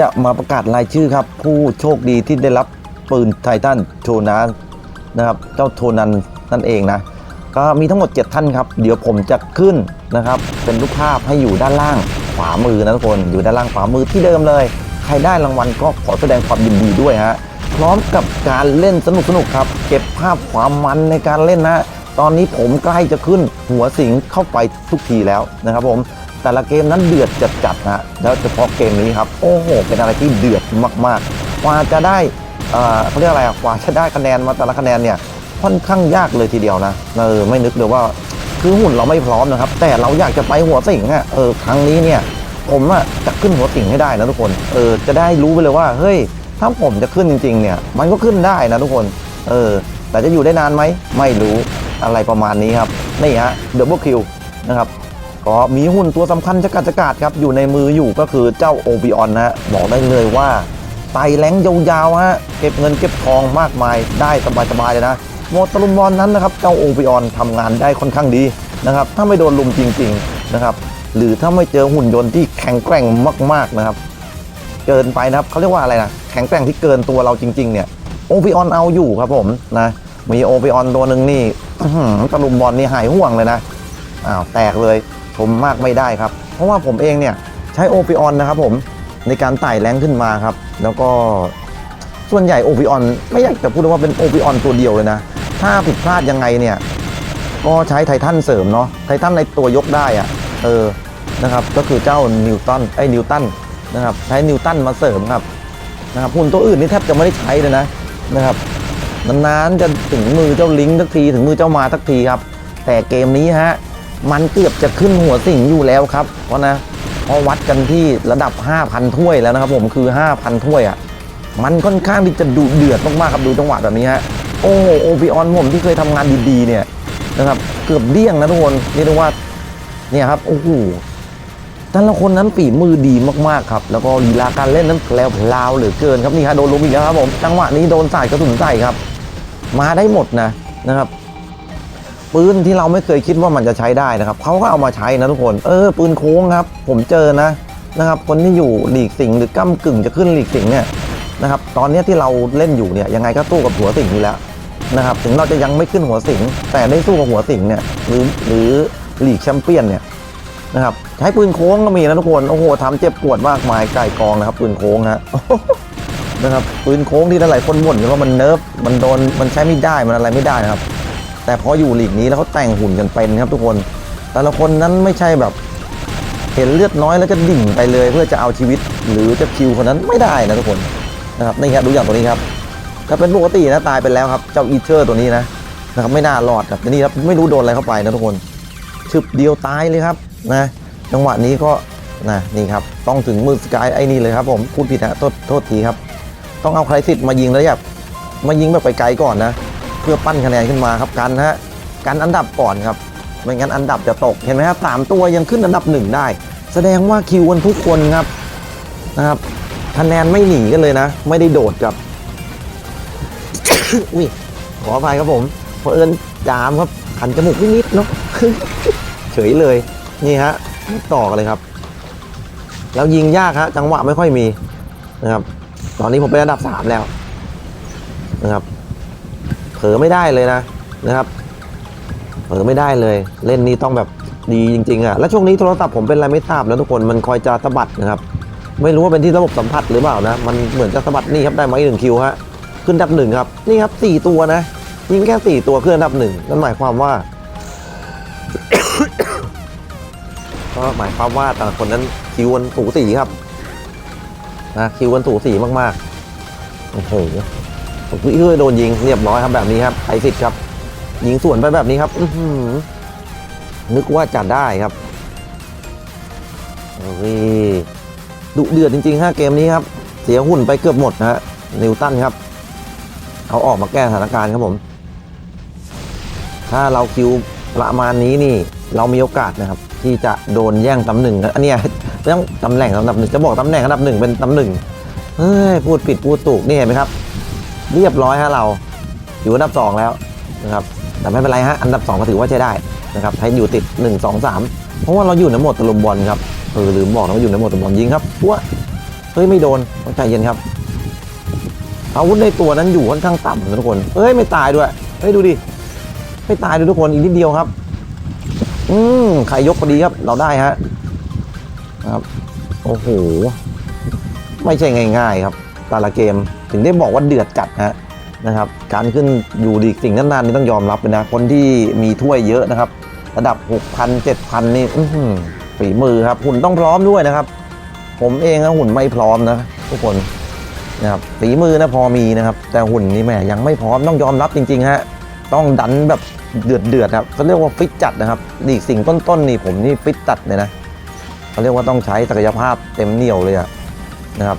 จะมาประกาศรายชื่อครับ ผู้โชคดีที่ได้รับปืนไททันโทนันนะครับเจ้าโทนันนั่นเองนะก็มีทั้งหมด 7 ท่านครับ เดี๋ยวผมจะขึ้นนะครับเป็นรูปภาพให้อยู่ด้านล่างขวามือนะทุกคนอยู่ด้านล่างขวามือที่เดิมเลย ใครได้รางวัลก็ขอแสดงความยินดีด้วยฮะพร้อมกับการเล่นสนุกๆครับ เก็บภาพความมันในการเล่นนะตอนนี้ผมใกล้จะขึ้นหัวสิงเข้าไปทุกทีแล้วนะครับผม แต่ละเกมนั้นเดือดจัดๆนะแล้วเฉพาะเกมนี้ครับ โอ้โห เป็นอะไรที่เดือดมากๆกว่าจะได้เอ่อเขาเรียกอะไรอะกว่าจะได้คะแนนมาแต่ละคะแนนเนี่ยค่อนข้างยากเลยทีเดียวนะเออไม่นึกเลยว่าคือหุ่นเราไม่พร้อมนะครับ แต่เราอยากจะไปหัวสิงอะเออครั้งนี้เนี่ยผมอะจะขึ้นหัวสิงให้ได้นะทุกคนเออจะได้รู้ไปเลยว่าเฮ้ยถ้าผมจะขึ้นจริงๆเนี่ยมันก็ขึ้นได้นะทุกคนเออแต่จะอยู่ได้นานไหมไม่รู้อะไรประมาณนี้ครับนี่ฮะเดบเบิลคิวนะครับ ก็มีหุ้นตัวสำคัญจะกัดจะกาดครับ อยู่ในมืออยู่ก็คือเจ้าโอบิออนนะบอกได้เลยว่าไต่แรงยาวๆฮะเก็บเงินเก็บทองมากมายได้สบายๆเลยนะโมตลุมบอลนั้นนะครับเจ้าโอบิออนทำงานได้ค่อนข้างดีนะครับถ้าไม่โดนลุมจริงๆนะครับหรือถ้าไม่เจอหุ่นยนต์ที่แข็งแกร่งมากๆนะครับเกินไปนะครับเขาเรียกว่าอะไรนะแข็งแกร่งที่เกินตัวเราจริง ๆ เนี่ยโอปิออนเอาอยู่ครับผมนะมีโอปิออนตัวหนึ่งนี่ตะลุมบอลนี่หายห่วงเลยนะอ้าวแตกเลย ชมมากไม่ได้ครับ เพราะว่าผมเองเนี่ยใช้โอปิออนนะครับผมในการไต่แรงขึ้นมาครับ แล้วก็ส่วนใหญ่โอปิออนไม่อยากจะพูดว่าเป็นโอปิออนตัวเดียวเลยนะ ถ้าผิดพลาดยังไงเนี่ยก็ใช้ไททันเสริมเนาะไททันในตัวยกได้อะเออนะครับก็คือเจ้านิวตันไอ้นิวตันนะครับใช้นิวตันมาเสริมครับนะครับหุ่นตัวอื่นนี่แทบจะไม่ได้ใช้เลยนะนะครับนานๆจะถึงมือเจ้าลิงสักทีถึงมือเจ้ามาสักทีครับ แต่เกมนี้ฮะ มันเกือบจะขึ้นหัวสิงอยู่แล้วครับ เพราะนะพราะวัดกันที่ระดับ 5,000 ถ้วยแล้วนะครับผมคือ 5,000 ถ้วยอะมันค่อนข้างที่จะดุเดือดมากๆครับดูจังหวะแบบนี้ฮะโอ้โหโอปิออนผมที่เคยทำงานดีๆเนี่ยนะครับเกือบเดี้ยงนะทุกคนเรียกได้ว่าเนี่ยครับโอ้โหแต่ละคนนั้นฝีมือดีมากๆครับ แล้วก็ลีลาการเล่นนั้นแผลวพลาวเหลือเกินครับนี่ฮะโดนลุมอีกแล้วครับผมจังหวะนี้โดนใส่กระสุนใส่ครับ มาได้หมดนะนะครับ ปืนที่เราไม่เคยคิดว่ามันจะใช้ได้นะครับเขาก็เอามาใช้นะทุกคน เออปืนโค้งครับ ผมเจอนะนะครับ คนที่อยู่หลีกสิงหรือก้ากึ่งจะขึ้นหลีกสิงเนี่ยนะครับ ตอนนี้ที่เราเล่นอยู่เนี่ยยังไงก็สู้กับหัวสิงอยู่แล้วนะครับ ถึงเราจะยังไม่ขึ้นหัวสิงแต่ได้สู้กับหัวสิงเนี่ยหรือหรือหลีกแชมเปี้ยนเนี่ยนะครับใช้ปืนโค้งก็มีนะทุกคนโอ้โหทำเจ็บปวดมากมายไก่กองนะครับ ปืนโค้งฮะนะครับปืนโค้งที่หลายคนบ่นกันว่ามันเนิร์ฟมันโดนมันใช้ไม่ได้มันอะไรไม่ได้นะครับ แต่พออยู่ลีกนี้แล้วเขาแต่งหุ่นกันเป็นครับทุกคน แต่ละคนนั้นไม่ใช่แบบเห็นเลือดน้อยแล้วจะดิ่งไปเลยเพื่อจะเอาชีวิต หรือจะคิวคนนั้นไม่ได้นะทุกคนนะครับนี่ครับดูอย่างตัวนี้ครับ ถ้าเป็นปกตินะตายไปแล้วครับเจ้าอีเทอร์ตัวนี้นะนะครับไม่น่ารอดครับนี่ครับไม่รู้โดนอะไรเข้าไปนะทุกคนชึบเดียวตายเลยครับนะจังหวะนี้ก็นะนี่ครับต้องถึงมือสกายไอ้นี่เลยครับผมพูดผิดนะโทษโทษทีครับ ต้องเอาใครสิทธิ์มายิงแล้วแบบมายิงแบบไปไกลก่อนนะ พื่อปั้นคะแนนขึ้นมาครับกันฮะกันอันดับก่อนครับไม่งั้นอันดับจะตกเห็นไหมครับสามตัวยังขึ้นอันดับหนึ่งได้ แสดงว่าคิวกันทุกคนครับนะครับคะแนนไม่หนีกันเลยนะ ไม่ได้โดดกับอุ้ยขออภัยครับผมเพราะเอิญจามครับขันจมูกนิดๆเนาะเฉยเลยนี่ฮะต่อกันเลยครับ แล้วยิงยากฮะจังหวะไม่ค่อยมีนะครับ ตอนนี้ผมเป็นระดับสามแล้วนะครับ อไม่ได้เลยนะนะครับเผลอไม่ได้เลย เล่นนี้ต้องแบบดีจริงๆอะแล้วช่วงนี้โทรศัพท์ผมเป็นอะไรไม่ทราบแล้วทุกคนมันคอยจะสะบัดนะครับ ไม่รู้ว่าเป็นที่ระบบสัมผัสหรือเปล่านะ มันเหมือนจะสะบัดนี่ครับได้ไหมหนึ่งคิวฮะขึ้นดับหนึ่งครับนี่ครับสี่ตัวนะยิงแค่สี่ตัวขึ้นดับหนึ่งนั่นหมายความว่าก็หมายความว่าแต่ละคนนั้นคิวกันถูสีครับนะคิวกันถูสีมากๆโอ้โห ผมเพื่อโดนยิงเรียบร้อยครับแบบนี้ครับไอซิดครับ ยิงสวนไปแบบนี้ครับอืนึกว่าจะได้ครับโอ้ยดุเดือดจริงๆฮะเกมนี้ครับ เสียหุ่นไปเกือบหมดนะฮะนิวตันครับเขาออกมาแก้สถานการณ์ครับผม ถ้าเราคิวประมาณนี้นี่ เรามีโอกาสนะครับ ที่จะโดนแย่งตำหนึ่งอันนี้ยเรื่องตำแหน่งอันดับหนึ่งจะบอกตำแหน่งอันดับหนึ่งเป็นตำหนึ่งเฮ้ยพูดผิดพูดถูกนี่เห็นไหมครับ เรียบร้อยฮะเรา อยู่อันดับสองแล้วนะครับแต่ไม่เป็นไรฮะอันดับสองก็ถือว่าใช้ได้นะครับให้อยู่ติด 1 2 3 เพราะว่าเราอยู่ในโหมดตะลุมบอลครับเออลืมบอกนะว่าอยู่ในโหมดตะลุมบอลยิงครับปั้วเฮ้ยไม่โดนต้องใจเย็นครับอาวุธในตัวนั้นอยู่ค่อนข้างต่ำทุกคนเฮ้ยไม่ตายด้วยเฮ้ยดูดิไม่ตายด้วยทุกคนอีกนิดเดียวครับอืมใครยกพอดีครับ เราได้ฮะครับ โอ้โห ไม่ใช่ง่ายๆครับ แต่ละเกม ถึงได้บอกว่าเดือดจัดฮะนะครับ การขึ้นอยู่ดีสิ่งนั้นนานนี่ต้องยอมรับเลยนะ คนที่มีถ้วยเยอะนะครับ ระดับ 6,000 7,000 นี่ฝีมือครับหุ่นต้องพร้อมด้วยนะครับ ผมเองนะหุ่นไม่พร้อมนะทุกคนนะครับฝีมือนะพอมีนะครับ แต่หุ่นนี่แหม่ยังไม่พร้อมต้องยอมรับจริงๆฮะต้องดันแบบเดือดเดือดๆครับเขาเรียกว่าฟิตจัดนะครับดีสิ่งต้นๆนี่ผมนี่ฟิตจัดเลยนะเขาเรียกว่าต้องใช้ศักยภาพเต็มเหนียวเลยอะนะครับ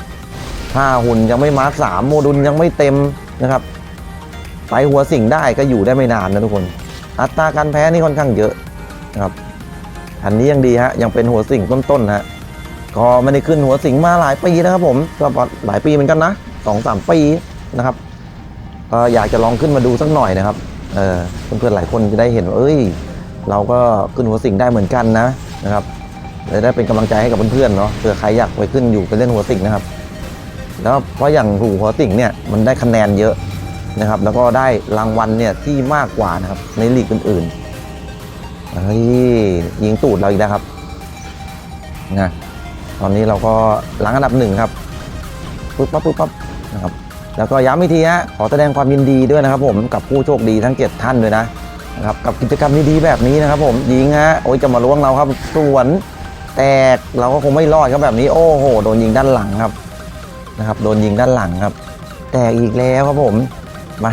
ถ้าหุ่นยังไม่มาร์คสามโมดูลยังไม่เต็มนะครับไปหัวสิ่งได้ก็อยู่ได้ไม่นานนะทุกคน อัตราการแพ้นี่ค่อนข้างเยอะนะครับอันนี้ยังดีฮะยังเป็นหัวสิ่งต้นๆฮะก็ไม่ได้ขึ้นหัวสิงมาหลายปีนะครับผมก็หลายปีเหมือนกันนะสองสามปีนะครับก็อยากจะลองขึ้นมาดูสักหน่อยนะครับเออเพื่อนๆหลายคนจะได้เห็นว่าเอ้ย เราก็ขึ้นหัวสิงได้เหมือนกันนะนะครับจะได้เป็นกำลังใจให้กับเพื่อนๆเนาะเผื่อใครอยากไปขึ้นอยู่ไปเล่นหัวสิงนะครับ แล้วเพราะอย่างหูหัวสิงเนี่ยมันได้คะแนนเยอะนะครับ แล้วก็ได้รางวัลเนี่ยที่มากกว่านะครับในลีกอื่นๆเฮ้ยยิงตูดเราอีกแล้วครับนะตอนนี้เราก็หลังอันดับหนึ่งครับปุ๊บปั๊บปุ๊บปั๊บนะครับแล้วก็ย้ำอีกทีฮะขอแสดงความยินดีด้วยนะครับ ผมกับผู้โชคดีทั้งเจ็ดท่านด้วยนะนะครับกับกิจกรรมดีๆแบบนี้นะครับ ผมยิงฮะโอ้ยจะมาล้วงเราครับสวนแตกเราก็คงไม่รอดครับแบบนี้ โอ้โหโดนยิงด้านหลังครับ นะครับโดนยิงด้านหลังครับ แตกอีกแล้วครับผมมา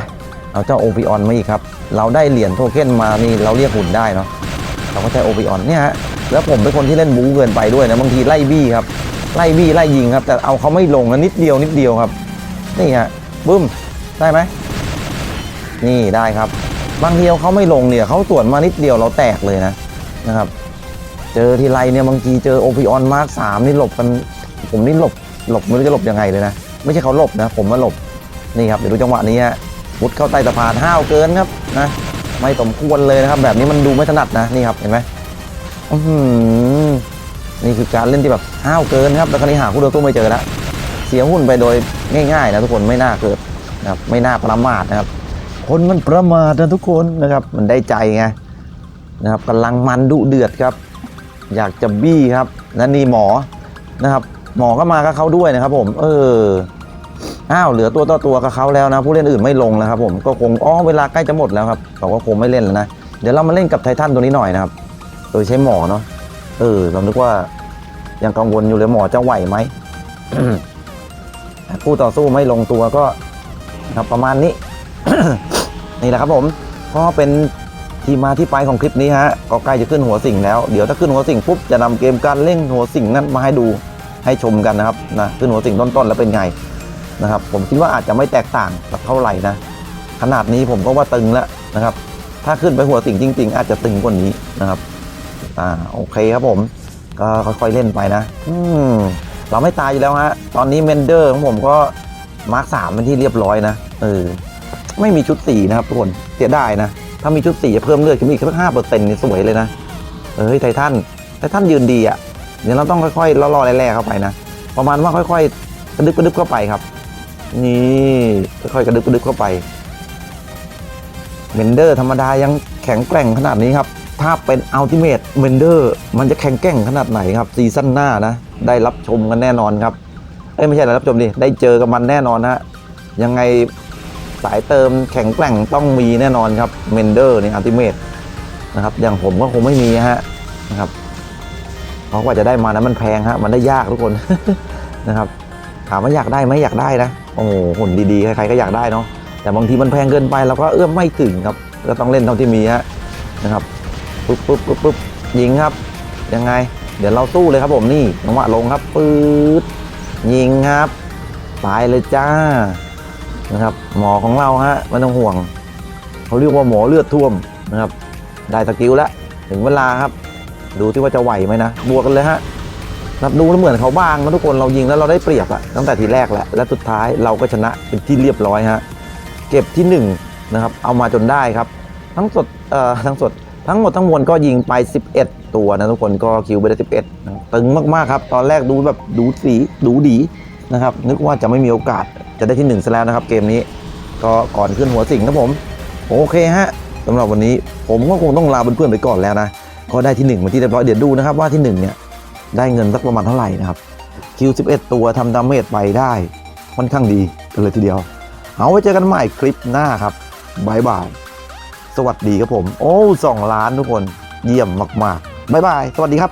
เอาเจ้าโอปิออนมาอีกครับ เราได้เหรียญโทเค็นมานี่เราเรียกหุ่นได้เนาะเราก็ใช้โอปิออนเนี่ยฮะแล้วผมเป็นคนที่เล่นบู๊เกินไปด้วยนะบางทีไล่บี้ครับไล่บี้ไล่ยิงครับ แต่เอาเขาไม่ลงนะนิดเดียวนิดเดียวครับนี่ฮะบึ้มได้ไหมนี่ได้ครับ บางทีเขาไม่ลงเนี่ยเขาสวนมานิดเดียวเราแตกเลยนะนะครับ เจอทีไรเนี่ยบางทีเจอโอพิออนมาร์คสามนี่หลบกัน ผมนี่หลบ หลบไม่รู้จะหลบยังไงเลยนะ ไม่ใช่เขาหลบนะ ผมมาหลบนี่ครับเดี๋ยวดูจังหวะนี้ฮะมุดเข้าใต้สะพานห้าวเกินครับนะไม่สมควรเลยนะครับ แบบนี้มันดูไม่ถนัดนะนี่ครับเห็นไหมอื้อหือนี่คือการเล่นที่แบบห้าวเกินครับแล้วคราวนี้หาคู่ต่อสู้ไม่เจอแล้วเสียหุ้นไปโดยง่ายๆนะทุกคนไม่น่าเกิดนะครับไม่น่าประมาทนะครับ คนมันประมาทนะทุกคนนะครับ มันได้ใจไงนะครับกำลังมันดุเดือดครับ อยากจะบี้ครับและนี่หมอนะครับ หมอก็มากับเขาด้วยนะครับ ผม เอออ้าวเหลือตัวต่อตัวกับเขาแล้วนะ ผู้เล่นอื่นไม่ลงแล้วครับ ผมก็คงอ๋อเวลาใกล้จะหมดแล้วครับบอกว่าคงไม่เล่นแล้วนะเดี๋ยวเรามาเล่นกับไททันตัวนี้หน่อยนะครับโดยใช้หมอเนาะเออเรานึกว่ายังกังวลอยู่เลยหมอจะไหวไหมผู้ต่อสู้ไม่ลงตัวก็ครับประมาณนี้ นี่แหละครับผมก็เป็นที่มาที่ไปของคลิปนี้ฮะก็ใกล้จะขึ้นหัวสิ่งแล้ว เดี๋ยวถ้าขึ้นหัวสิ่งปุ๊บจะนำเกมการเล่นหัวสิ่งนั้นมาให้ดู ให้ชมกันนะครับนะขึ้นหัวสิ่งต้นๆแล้วเป็นไงนะครับ ผมคิดว่าอาจจะไม่แตกต่างกับเท่าไหร่นะขนาดนี้ผมก็ว่าตึงแล้วนะครับ ถ้าขึ้นไปหัวสิ่งจริง ๆ อาจจะตึงกว่านี้นะครับอ่าโอเคครับผมก็ค่อยๆเล่นไปนะ อืมเราไม่ตายอยู่แล้วฮะตอนนี้เมนเดอร์ของผมก็มาร์คสามเป็นที่เรียบร้อยนะเออไม่มีชุดสีนะครับทุกคนเสียดายนะ ถ้ามีชุดสีจะเพิ่มเลือดขึ้นอีกสักห้าเปอร์เซ็นต์นี่สวยเลยนะเอ้ยไททันไททันยืนดีอะ เดี๋ยวเราต้องค่อยๆล่อๆแร่ๆเข้าไปนะ ประมาณว่าค่อยๆ กระดึบกระดึบเข้าไปครับ นี่ค่อยๆกระดึบกระดึบเข้าไปเมนเดอร์ธรรมดายังแข็งแกร่งขนาดนี้ครับ ถ้าเป็นอัลติเม e เมนเดอร์มันจะแข็งแกร่งขนาดไหนครับซีซั่นหน้านะ ได้รับชมกันแน่นอนครับ เอ้ยไม่ใช่ได้รับชมดิ ได้เจอกับมันแน่นอนนะฮะยังไงสายเติมแข็งแกร่งต้องมีแน่นอนครับเมนเดอร์ในอัลติเม e นะครับอย่างผมก็คงไม่มีฮะนะครับ เพราะกว่าจะได้มานะมันแพงฮะมันได้ยากทุกคน นะครับ ถามว่าอยากได้ไหมอยากได้นะ โอ้โหหุ่นดีๆใครๆก็อยากได้เนาะแต่บางทีมันแพงเกินไปเราก็เอื้อมไม่ถึงครับก็ต้องเล่นเท่าที่มีฮะนะครับปุ๊บปุ๊บปุ๊บปุ๊บยิงครับ ยังไง เดี๋ยวเราสู้เลยครับผมนี่จังหวะลงครับปื๊ดยิงครับตายเลยจ้านะครับหมอของเราฮะไม่ต้องห่วง เขาเรียกว่าหมอเลือดท่วมนะครับ ได้สกิลแล้วถึงเวลาครับ ดูที่ว่าจะไหวไหมนะบวกกันเลยฮะครับดูแล้วเหมือนเขาบ้างนะทุกคนเรายิงแล้วเราได้เปรียบอะตั้งแต่ทีแรกแหละและสุดท้ายเราก็ชนะเป็นที่เรียบร้อยฮะเก็บที่หนึ่งนะครับเอามาจนได้ครับ ทั้งสดเอ่อทั้งสดทั้งหมดทั้งมวลก็ยิงไป 11 ตัวนะทุกคนก็คิวไปได้ 11นะตึงมากๆครับ ตอนแรกดูแบบดูสีดูดีนะครับ นึกว่าจะไม่มีโอกาสจะได้ที่หนึ่งซะแล้วนะครับ เกมนี้ก็ก่อนขึ้นหัวสิงครับผม โอเคฮะสำหรับวันนี้ผมก็คงต้องลาเพื่อนๆไปก่อนแล้วนะ ก็ได้ที่หนึ่งมาที่เรียบร้อยเดี๋ยวดูนะครับว่าที่หนึ่งเนี่ยได้เงินสักประมาณเท่าไหร่นะครับคิว11 ตัวทำดาเมจไปได้ค่อนข้างดีกันเลยทีเดียว เอาไว้เจอกันใหม่คลิปหน้าครับบายบาย สวัสดีครับผม โอ้สองล้านทุกคนเยี่ยมมากๆบายบาย สวัสดีครับ